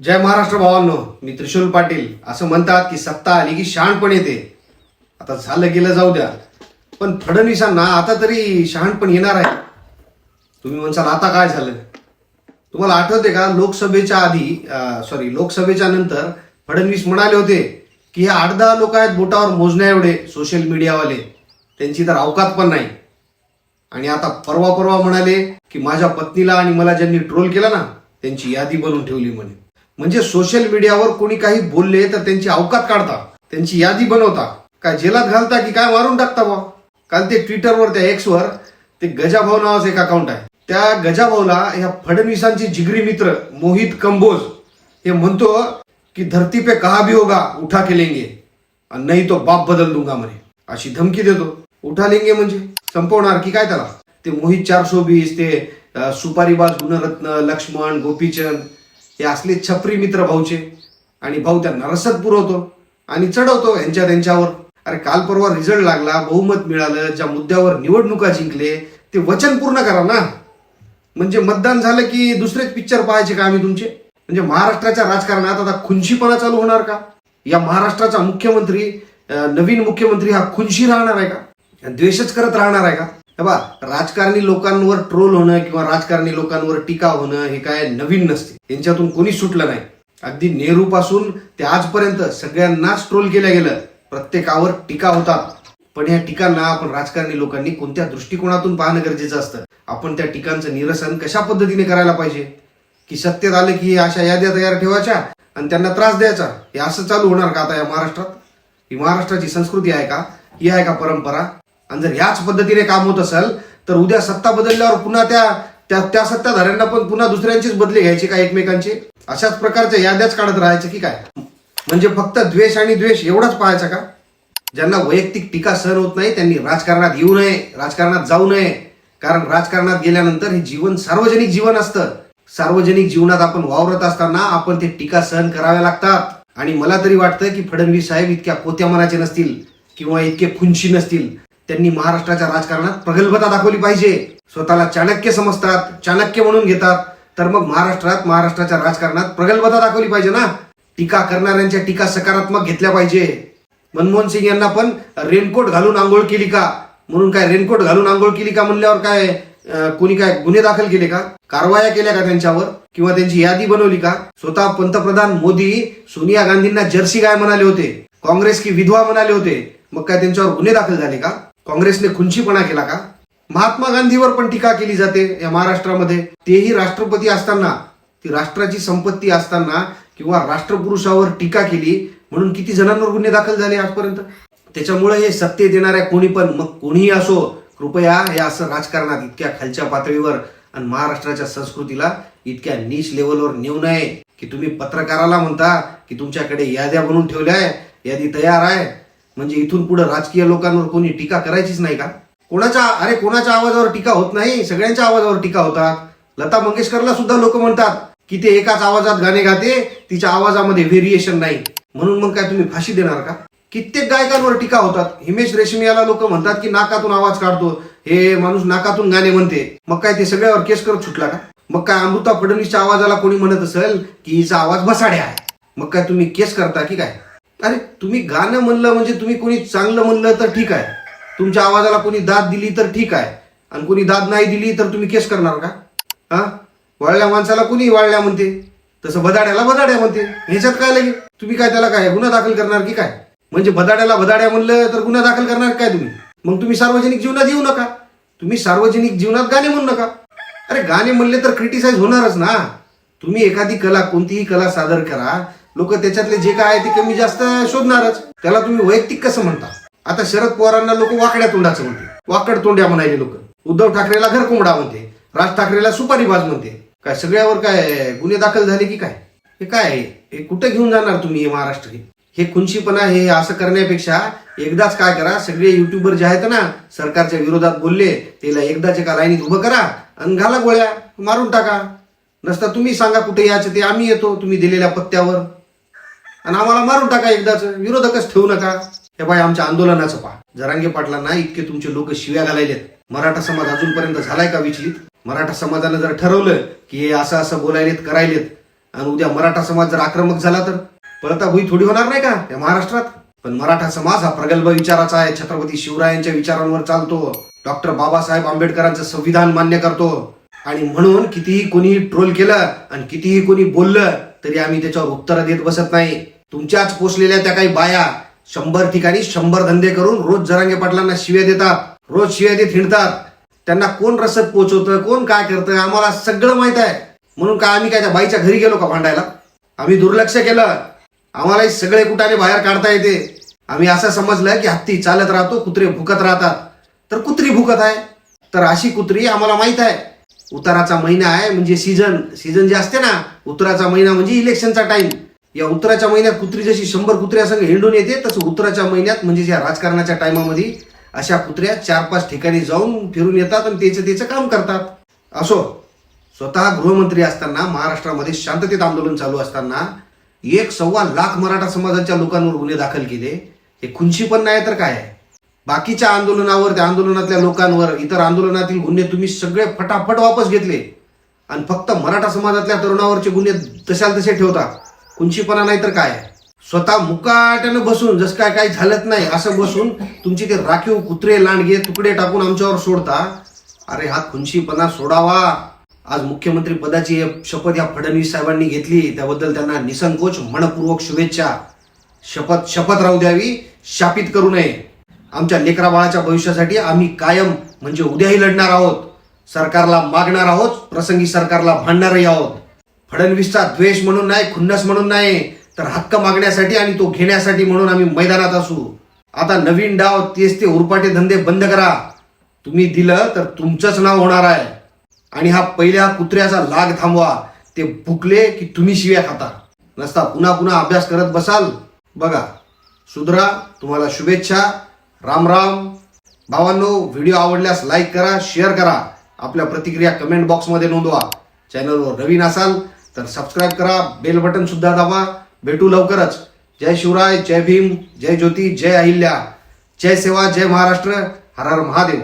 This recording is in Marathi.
जय महाराष्ट्र भावांनो मी त्रिशूल पाटील. असं म्हणतात की सत्ता आली की शहाणपण येते. आता झालं गेलं जाऊ द्या. पण फडणवीसांना आता तरी शहाणपण येणार आहे. तुम्ही म्हणसाल आता काय झालं? तुम्हाला आठवते का लोकसभेच्या आधी सॉरी लोकसभेच्या नंतर फडणवीस म्हणाले होते की हे आठ दहा लोक आहेत बोटावर मोजण्या एवढे सोशल मीडियावाले त्यांची तर अवकात पण नाही. आणि आता परवा परवा म्हणाले की माझ्या पत्नीला आणि मला ज्यांनी ट्रोल केला ना त्यांची यादी बनवून ठेवली म्हणे. म्हणजे सोशल मीडियावर कोणी काही बोलले तर त्यांची अवकात काढता त्यांची यादी बनवता. काय जेलात घालता की काय मारून टाकता बा काल ते ट्विटरवर त्या एक्सवर ते गजाभाऊ नावाचं एक अकाउंट आहे. त्या गजाभाऊला ह्या फडणवीसांचे जिगरी मित्र मोहित कंबोज हे म्हणतो की धरती पे कहा भी होगा उठा के लेंगे. आणि नाही तो बाप बदल दूंगा म्हणे. अशी धमकी देतो. उठा लेंगे म्हणजे? संपवणार की काय त्याला? ते मोहित चारशे बीस ते सुपारीबाज गुणरत्न लक्ष्मण गोपीचंद हे असले छपरी मित्र भाऊचे. आणि भाऊ त्यांना रसद पुरवतो आणि चढवतो यांच्या त्यांच्यावर. अरे काल परवा रिझल्ट लागला बहुमत मिळालं ज्या मुद्द्यावर निवडणुका जिंकले ते वचन पूर्ण करा ना. म्हणजे मतदान झालं की दुसरेच पिक्चर पाहायचे का आम्ही तुमचे? म्हणजे महाराष्ट्राच्या राजकारणात आता खुनशीपणा चालू होणार का? या महाराष्ट्राचा मुख्यमंत्री नवीन मुख्यमंत्री हा खुनशी राहणार आहे का? द्वेषच करत राहणार आहे का? हे बा राजकारणी लोकांवर ट्रोल होणं किंवा राजकारणी लोकांवर टीका होणं हे काय नवीन नसते. यांच्यातून कोणी सुटलं नाही. अगदी नेहरू पासून ते आजपर्यंत सगळ्यांनाच ट्रोल केलं गेलं. प्रत्येकावर टीका होतात. पण या टीकांना आपण राजकारणी लोकांनी कोणत्या दृष्टिकोनातून पाहणं गरजेचं असतं? आपण त्या टीकांचं निरसन कशा पद्धतीने करायला पाहिजे? की सत्तेत आलं की अशा याद्या तयार ठेवायच्या आणि त्यांना त्रास द्यायचा? हे असं चालू होणार का आता या महाराष्ट्रात? ही महाराष्ट्राची संस्कृती आहे का? ही आहे का परंपरा? आणि जर ह्याच पद्धतीने काम होत असेल तर उद्या सत्ता बदलल्यावर पुन्हा त्या त्या त्या सत्ताधाऱ्यांना पण पुन्हा दुसऱ्यांचीच बदली घ्यायची का एकमेकांची? अशाच प्रकारच्या याद्याच काढत राहायचं की काय? म्हणजे फक्त द्वेष आणि द्वेष एवढाच पाहायचा का? ज्यांना वैयक्तिक टीका सहन होत नाही त्यांनी राजकारणात येऊ नये राजकारणात जाऊ नये. कारण राजकारणात गेल्यानंतर हे जीवन सार्वजनिक जीवन असतं. सार्वजनिक जीवनात आपण वावरत असताना आपण ते टीका सहन कराव्या लागतात. आणि मला तरी वाटतं की फडणवीस साहेब इतक्या कोत्या मनाचे नसतील किंवा इतके खुंशी नसतील. त्यांनी महाराष्ट्राच्या राजकारणात प्रगल्भता दाखवली पाहिजे. स्वतःला चाणक्य समजतात चाणक्य म्हणून घेतात. तर मग महाराष्ट्रात महाराष्ट्राच्या राजकारणात प्रगल्भता दाखवली पाहिजे ना. टीका करणाऱ्यांच्या टीका सकारात्मक घेतल्या पाहिजे. मनमोहन सिंग यांना पण रेनकोट घालून आंघोळ केली का? म्हणून काय रेनकोट घालून आंघोळ केली का म्हणल्यावर काय कोणी काय गुन्हे दाखल केले का? कारवाया केल्या का त्यांच्यावर? किंवा त्यांची यादी बनवली का? स्वतः पंतप्रधान मोदी सोनिया गांधींना जर्सी गाय म्हणाले होते. काँग्रेस की विधवा म्हणाले होते. मग काय त्यांच्यावर गुन्हे दाखल झाले का? काँग्रेसने खुंचीपणा केला का? महात्मा गांधीवर पण टीका केली जाते या महाराष्ट्रामध्ये. तेही राष्ट्रपती असताना ती राष्ट्राची संपत्ती असताना किंवा राष्ट्रपुरुषावर टीका केली म्हणून किती जणांवर गुन्हे दाखल झाले आजपर्यंत? त्याच्यामुळे हे सत्य देणाऱ्या कोणी पण मग कोणीही असो कृपया हे असं राजकारणात इतक्या खालच्या पातळीवर आणि महाराष्ट्राच्या संस्कृतीला इतक्या नीच लेवलवर नेऊ नये की तुम्ही पत्रकाराला म्हणता की तुमच्याकडे याद्या बनवून ठेवल्या आहे यादी तयार आहे म्हणजे इथून पुढे राजकीय लोकांवर कोणी टीका करायचीच नाही का? कोणाच्या अरे कोणाच्या आवाजावर टीका होत नाही? सगळ्यांच्या आवाजावर टीका होतात. लता मंगेशकरला सुद्धा लोक म्हणतात की ते एकाच आवाजात गाणे गाते तिच्या आवाजामध्ये व्हेरिएशन नाही. म्हणून मग काय तुम्ही फाशी देणार का? कित्येक गायकांवर टीका होतात. हिमेश रेशमियाला लोक म्हणतात की नाकातून आवाज काढतो. हे माणूस नाकातून गाणे म्हणते. मग काय ते सगळ्यावर केस करत सुटला का? मग काय अमृता फडणवीसच्या आवाजाला कोणी म्हणत असेल की हिचा आवाज बसाड्या आहे? मग काय तुम्ही केस करता की काय? अरे तुम्ही गाणं म्हणलं म्हणजे तुम्ही कोणी चांगलं म्हणलं तर ठीक आहे. तुमच्या आवाजाला कोणी दाद दिली तर ठीक आहे. आणि कोणी दाद नाही दिली तर तुम्ही केस करणार का? हा? वाळल्या माणसाला कोणी वाळल्या म्हणते? तसं बदाड्याला बदाड्या म्हणते. ह्याच्यात काय लगे? तुम्ही काय त्याला काय गुन्हा दाखल करणार की काय? म्हणजे बदाड्याला बदाड्या म्हणलं तर गुन्हा दाखल करणार काय तुम्ही? मग तुम्ही सार्वजनिक जीवनात येऊ नका. तुम्ही सार्वजनिक जीवनात गाणे म्हणू नका. अरे गाणे म्हणले तर क्रिटिसाइज होणारच ना. तुम्ही एखादी कला कोणतीही कला सादर करा लोक त्याच्यातले जे काय आहे ते कमी जास्त शोधणारच. त्याला तुम्ही वैयक्तिक कसं म्हणता? आता शरद पवारांना लोक वाकड्या तोंडाचं म्हणते. वाकड तोंड्या म्हणायचे लोक. उद्धव ठाकरेला घर कोंबडा म्हणते. राज ठाकरेला सुपारीबाज म्हणते. काय सगळ्यावर काय गुन्हे दाखल झाले की काय? हे काय आहे? हे कुठं घेऊन जाणार तुम्ही हे महाराष्ट्र? हे? हे खुनशीपणा हे असं करण्यापेक्षा एकदाच काय करा सगळे युट्यूबर जे आहेत ना सरकारच्या विरोधात बोलले त्याला एकदाच एका लाईनीत उभं करा आणि घाला गोळ्या मारून टाका. नसता तुम्ही सांगा कुठे यायचं ते आम्ही येतो तुम्ही दिलेल्या पत्त्यावर. आणि आम्हाला मारून टाका एकदाच. विरोधकच ठेवू नका. हे बाय आमच्या आंदोलनाचं पहा जरांगे पाटलांना इतके तुमचे लोक शिव्या घालायलेत. मराठा समाज अजूनपर्यंत झालाय का विचलित? मराठा समाजानं जर ठरवलं की हे असं असं बोलायलेत करायलेत आणि उद्या मराठा समाज जर आक्रमक झाला तर? पळता भुई थोडी होणार नाही का या महाराष्ट्रात? पण मराठा समाज हा प्रगल्भ विचाराचा आहे. छत्रपती शिवरायांच्या विचारांवर चालतो. डॉक्टर बाबासाहेब आंबेडकरांचं संविधान मान्य करतो. आणि म्हणून कितीही कोणी ट्रोल केलं आणि कितीही कोणी बोललं तरी आम्ही त्याच्यावर उत्तरं देत बसत नाही. तुमच्याच पोचलेल्या त्या काही बाया शंभर ठिकाणी शंभर धंदे करून रोज जरांगे पाटलांना शिव्या देतात रोज शिव्या देत हिंडतात. त्यांना कोण रसद पोचवतं कोण काय करतं आम्हाला सगळं माहीत आहे. म्हणून काय आम्ही काय त्या बाईच्या घरी गेलो का भांडायला? आम्ही दुर्लक्ष केलं. आम्हालाही सगळे कुटाने बाहेर काढता येते. आम्ही असं समजलं की हत्ती चालत राहतो कुत्रे भुकत राहतात. तर कुत्री भुकत आहे. तर अशी कुत्री आम्हाला माहीत आहे. उताराचा महिना आहे म्हणजे सीझन सीझन जे असते ना उतराचा महिना म्हणजे इलेक्शनचा टाइम या उतराच्या महिन्यात कुत्री जशी शंभर कुत्र्या संग हिंडून येते तसं उतराच्या महिन्यात म्हणजे या राजकारणाच्या टायमामध्ये अशा कुत्र्या चार पाच ठिकाणी जाऊन फिरून येतात आणि त्याचं त्याचं काम करतात. असो स्वतः गृहमंत्री असताना महाराष्ट्रामध्ये शांततेत आंदोलन चालू असताना एक सव्वा लाख मराठा समाजाच्या लोकांवर गुन्हे दाखल केले. हे खुंची पण नाही तर काय आहे? बाकीच्या आंदोलनावर त्या आंदोलनातल्या लोकांवर इतर आंदोलनातील गुन्हे तुम्ही सगळे फटाफट वापस घेतले. आणि फक्त मराठा समाजातल्या तरुणावरचे गुन्हे तशाल तसे ठेवता कुंचीपणा नाही तर काय? स्वतः मुकाट्यानं बसून जसं काय काही झालंच नाही असं बसून तुमची ते राखीव कुत्रे लांडगे तुकडे टाकून आमच्यावर सोडता अरे हा खुंशीपणा सोडावा. आज मुख्यमंत्री पदाची शपथ या फडणवीस साहेबांनी घेतली त्याबद्दल त्यांना निसंकोच मनपूर्वक शुभेच्छा. शपथ शपथ राहू द्यावी शापित करू नये. आमच्या लेकरा बाळाच्या भविष्यासाठी आम्ही कायम म्हणजे उद्याही लढणार आहोत. सरकारला मागणार आहोत प्रसंगी सरकारला भांडणारही आहोत. फडणवीसचा द्वेष म्हणून नाही खुन्नस म्हणून नाही तर हक्क मागण्यासाठी आणि तो घेण्यासाठी म्हणून आम्ही मैदानात असू. आता नवीन डाव तेच ते उरपाटे धंदे बंद करा. तुम्ही दिलं तर तुमचंच नाव होणार आहे. आणि हा पहिल्या कुत्र्याचा लाग थांबवा. ते भुकले की तुम्ही शिव्या खाता. नसता पुन्हा पुन्हा अभ्यास करत बसाल. बघा सुधरा तुम्हाला शुभेच्छा. राम राम. भावांनो व्हिडिओ आवडल्यास लाईक करा शेअर करा. आपल्या प्रतिक्रिया कमेंट बॉक्समध्ये नोंदवा. चॅनलवर नवीन असाल तर सबस्क्राईब करा बेल बटन सुद्धा दाबा. भेटू लवकरच. जय शिवराय जय भीम जय ज्योती जय अहिल्या. जय सेवा जय महाराष्ट्र. हर हर महादेव.